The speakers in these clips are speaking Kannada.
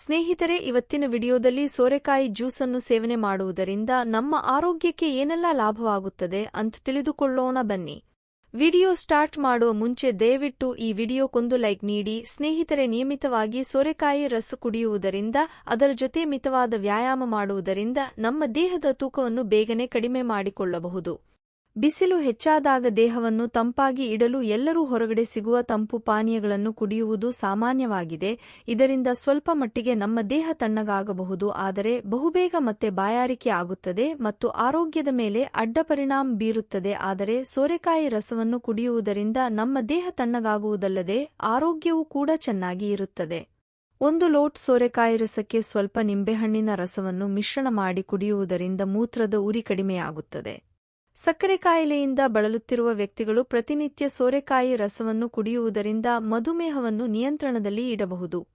ಸ್ನೇಹಿತರೆ, ಇವತ್ತಿನ ವಿಡಿಯೋದಲ್ಲಿ ಸೋರೆಕಾಯಿ ಜ್ಯೂಸನ್ನು ಸೇವನೆ ಮಾಡುವುದರಿಂದ ನಮ್ಮ ಆರೋಗ್ಯಕ್ಕೆ ಏನೆಲ್ಲ ಲಾಭವಾಗುತ್ತದೆ ಅಂತ ತಿಳಿದುಕೊಳ್ಳೋಣ ಬನ್ನಿ. ವಿಡಿಯೋ ಸ್ಟಾರ್ಟ್ ಮಾಡುವ ಮುಂಚೆ ದಯವಿಟ್ಟು ಈ ವಿಡಿಯೋಕ್ಕೊಂದು ಲೈಕ್ ನೀಡಿ. ಸ್ನೇಹಿತರೆ, ನಿಯಮಿತವಾಗಿ ಸೋರೆಕಾಯಿ ರಸ ಕುಡಿಯುವುದರಿಂದ, ಅದರ ಜೊತೆ ಮಿತವಾದ ವ್ಯಾಯಾಮ ಮಾಡುವುದರಿಂದ ನಮ್ಮ ದೇಹದ ತೂಕವನ್ನು ಬೇಗನೆ ಕಡಿಮೆ ಮಾಡಿಕೊಳ್ಳಬಹುದು. ಬಿಸಿಲು ಹೆಚ್ಚಾದಾಗ ದೇಹವನ್ನು ತಂಪಾಗಿ ಇಡಲು ಎಲ್ಲರೂ ಹೊರಗಡೆ ಸಿಗುವ ತಂಪು ಪಾನೀಯಗಳನ್ನು ಕುಡಿಯುವುದು ಸಾಮಾನ್ಯವಾಗಿದೆ. ಇದರಿಂದ ಸ್ವಲ್ಪ ಮಟ್ಟಿಗೆ ನಮ್ಮ ದೇಹ ತಣ್ಣಗಾಗಬಹುದು. ಆದರೆ ಬಹುಬೇಗ ಮತ್ತೆ ಬಾಯಾರಿಕೆ ಆಗುತ್ತದೆ ಮತ್ತು ಆರೋಗ್ಯದ ಮೇಲೆ ಅಡ್ಡ ಪರಿಣಾಮ ಬೀರುತ್ತದೆ. ಆದರೆ ಸೋರೆಕಾಯಿ ರಸವನ್ನು ಕುಡಿಯುವುದರಿಂದ ನಮ್ಮ ದೇಹ ತಣ್ಣಗಾಗುವುದಲ್ಲದೆ ಆರೋಗ್ಯವೂ ಕೂಡ ಚೆನ್ನಾಗಿ ಇರುತ್ತದೆ. ಒಂದು ಲೋಟ್ ಸೋರೆಕಾಯಿ ರಸಕ್ಕೆ ಸ್ವಲ್ಪ ನಿಂಬೆಹಣ್ಣಿನ ರಸವನ್ನು ಮಿಶ್ರಣ ಮಾಡಿ ಕುಡಿಯುವುದರಿಂದ ಮೂತ್ರದ ಉರಿ ಕಡಿಮೆಯಾಗುತ್ತದೆ. ಸಕ್ಕರೆ ಕಾಯಿಲೆಯಿಂದ ಬಳಲುತ್ತಿರುವ ವ್ಯಕ್ತಿಗಳು ಪ್ರತಿನಿತ್ಯ ಸೋರೆಕಾಯಿ ರಸವನ್ನು ಕುಡಿಯುವುದರಿಂದ ಮಧುಮೇಹವನ್ನು ನಿಯಂತ್ರಣದಲ್ಲಿ ಇಡಬಹುದು.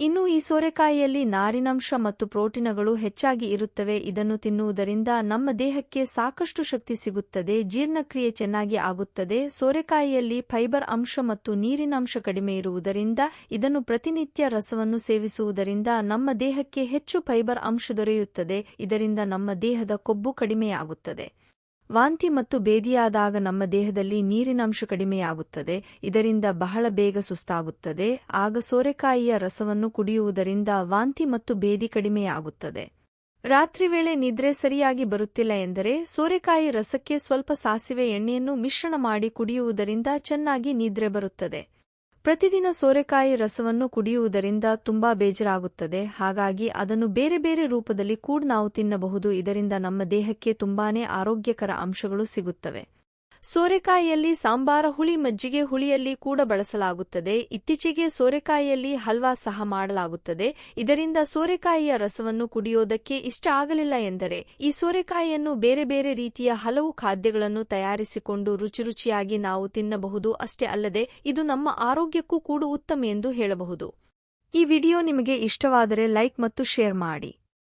ಇನ್ನು ಈ ಸೋರೆಕಾಯಿಯಲ್ಲಿ ನಾರಿನಂಶ ಮತ್ತು ಪ್ರೋಟೀನಗಳು ಹೆಚ್ಚಾಗಿ ಇರುತ್ತವೆ. ಇದನ್ನು ತಿನ್ನುವುದರಿಂದ ನಮ್ಮ ದೇಹಕ್ಕೆ ಸಾಕಷ್ಟು ಶಕ್ತಿ ಸಿಗುತ್ತದೆ. ಜೀರ್ಣಕ್ರಿಯೆ ಚೆನ್ನಾಗಿ ಆಗುತ್ತದೆ. ಸೋರೆಕಾಯಿಯಲ್ಲಿ ಫೈಬರ್ ಅಂಶ ಮತ್ತು ನೀರಿನಂಶ ಕಡಿಮೆ ಇರುವುದರಿಂದ ಇದನ್ನು ಪ್ರತಿನಿತ್ಯ ರಸವನ್ನು ಸೇವಿಸುವುದರಿಂದ ನಮ್ಮ ದೇಹಕ್ಕೆ ಹೆಚ್ಚು ಫೈಬರ್ ಅಂಶ ದೊರೆಯುತ್ತದೆ. ಇದರಿಂದ ನಮ್ಮ ದೇಹದ ಕೊಬ್ಬು ಕಡಿಮೆಯಾಗುತ್ತದೆ. ವಾಂತಿ ಮತ್ತು ಬೇದಿಯಾದಾಗ ನಮ್ಮ ದೇಹದಲ್ಲಿ ನೀರಿನಂಶ ಕಡಿಮೆಯಾಗುತ್ತದೆ, ಇದರಿಂದ ಬಹಳ ಬೇಗ ಸುಸ್ತಾಗುತ್ತದೆ, ಆಗ ಸೋರೆಕಾಯಿಯ ರಸವನ್ನು ಕುಡಿಯುವುದರಿಂದ ವಾಂತಿ ಮತ್ತು ಬೇದಿ ಕಡಿಮೆಯಾಗುತ್ತದೆ. ರಾತ್ರಿ ವೇಳೆ ನಿದ್ರೆ ಸರಿಯಾಗಿ ಬರುತ್ತಿಲ್ಲ ಎಂದರೆ ಸೋರೆಕಾಯಿ ರಸಕ್ಕೆ ಸ್ವಲ್ಪ ಸಾಸಿವೆ ಎಣ್ಣೆಯನ್ನು ಮಿಶ್ರಣ ಮಾಡಿ ಕುಡಿಯುವುದರಿಂದ ಚೆನ್ನಾಗಿ ನಿದ್ರೆ ಬರುತ್ತದೆ. ಪ್ರತಿದಿನ ಸೋರೆಕಾಯಿ ರಸವನ್ನು ಕುಡಿಯುವುದರಿಂದ ತುಂಬಾ ಬೇಜಾರಾಗುತ್ತದೆ. ಹಾಗಾಗಿ ಅದನ್ನು ಬೇರೆ ಬೇರೆ ರೂಪದಲ್ಲಿ ಕೂಡ ನಾವು ತಿನ್ನಬಹುದು. ಇದರಿಂದ ನಮ್ಮ ದೇಹಕ್ಕೆ ತುಂಬಾನೇ ಆರೋಗ್ಯಕರ ಅಂಶಗಳು ಸಿಗುತ್ತವೆ. ಸೋರೆಕಾಯಿಯಲ್ಲಿ ಸಾಂಬಾರ ಹುಳಿ ಮಜ್ಜಿಗೆ ಹುಳಿಯಲ್ಲಿ ಕೂಡ ಬಳಸಲಾಗುತ್ತದೆ. ಇತ್ತೀಚೆಗೆ ಸೋರೆಕಾಯಿಯಲ್ಲಿ ಹಲ್ವಾ ಸಹ ಮಾಡಲಾಗುತ್ತದೆ. ಇದರಿಂದ ಸೋರೆಕಾಯಿಯ ರಸವನ್ನು ಕುಡಿಯೋದಕ್ಕೆ ಇಷ್ಟ ಆಗಲಿಲ್ಲ ಎಂದರೆ, ಈ ಸೋರೆಕಾಯಿಯನ್ನು ಬೇರೆ ಬೇರೆ ರೀತಿಯ ಹಲವು ಖಾದ್ಯಗಳನ್ನು ತಯಾರಿಸಿಕೊಂಡು ರುಚಿರುಚಿಯಾಗಿ ನಾವು ತಿನ್ನಬಹುದು. ಅಷ್ಟೇ ಅಲ್ಲದೆ, ಇದು ನಮ್ಮ ಆರೋಗ್ಯಕ್ಕೂ ಕೂಡ ಉತ್ತಮ ಎಂದು ಹೇಳಬಹುದು. ಈ ವಿಡಿಯೋ ನಿಮಗೆ ಇಷ್ಟವಾದರೆ ಲೈಕ್ ಮತ್ತು ಶೇರ್ ಮಾಡಿ.